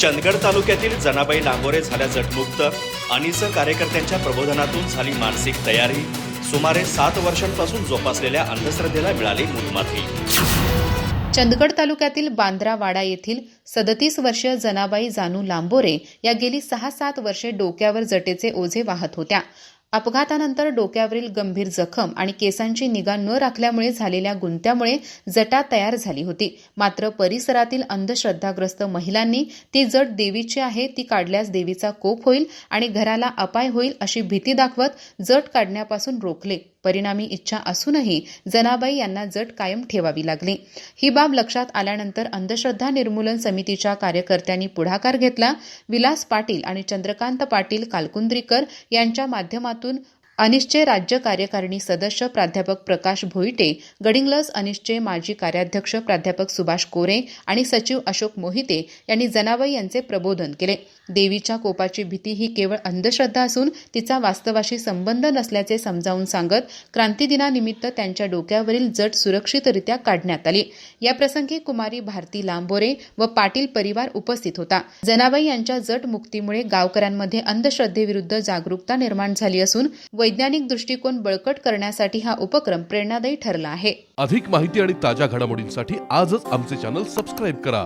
चंदगड तालुक्यातील जनाबाई लांबोरे झाल्या जटमुक्त. अनिस कार्यकर्त्यांच्या प्रबोधनातून झाली मानसिक तयारी. सुमारे सात वर्षांपासून जोपासलेल्या अंधश्रद्धेला मिळाली मुलमाथी चंदगड तालुक्यातील बांद्रावाडा येथील सदतीस वर्षीय जनाबाई जानू लांबोरे या गेली सहा सात वर्षे डोक्यावर जटेचे ओझे वाहत होत्या. अपघातानंतर डोक्यावरील गंभीर जखम आणि केसांची निगा न राखल्यामुळे झालेल्या गुंत्यामुळे जटा तयार झाली होती. मात्र परिसरातील अंधश्रद्धाग्रस्त महिलांनी ती जट देवीची आहे ती काढल्यास देवीचा कोप होईल आणि घराला अपाय होईल अशी भीती दाखवत जट काढण्यापासून रोखले. परिणामी इच्छा असूनही जनाबाई यांना जट कायम ठेवावी लागली. ही बाब लक्षात आल्यानंतर अंधश्रद्धा निर्मूलन समितीच्या कार्यकर्त्यांनी पुढाकार घेतला. विलास पाटील आणि चंद्रकांत पाटील कालकुंद्रीकर यांच्या माध्यमातून अनिश्चय राज्य कार्यकारिणी सदस्य प्राध्यापक प्रकाश भोईटे गडिंगलस अनिश्चय माजी कार्याध्यक्ष प्राध्यापक सुभाष कोरे आणि सचिव अशोक मोहिते यांनी जनाबाई यांचे प्रबोधन केले. देवीच्या कोपाची भीती ही केवळ अंधश्रद्धा असून तिचा वास्तवाशी संबंध नसल्याचे समजावून सांगत क्रांतिदिनानिमित्त त्यांच्या डोक्यावरील जट सुरक्षितरित्या काढण्यात आली. याप्रसंगी कुमारी भारती लांबोरे व पाटील परिवार उपस्थित होता. जनाबाई यांच्या जट मुक्तीमुळे गावकऱ्यांमध्ये अंधश्रद्धेविरुद्ध जागरूकता निर्माण झाली असून वैज्ञानिक दृष्टिकोन बळकट करण्यासाठी हा उपक्रम प्रेरणादायी ठरला आहे. अधिक माहिती आणि ताज्या घडामोडींसाठी आजच आमचे चॅनल सबस्क्राईब करा.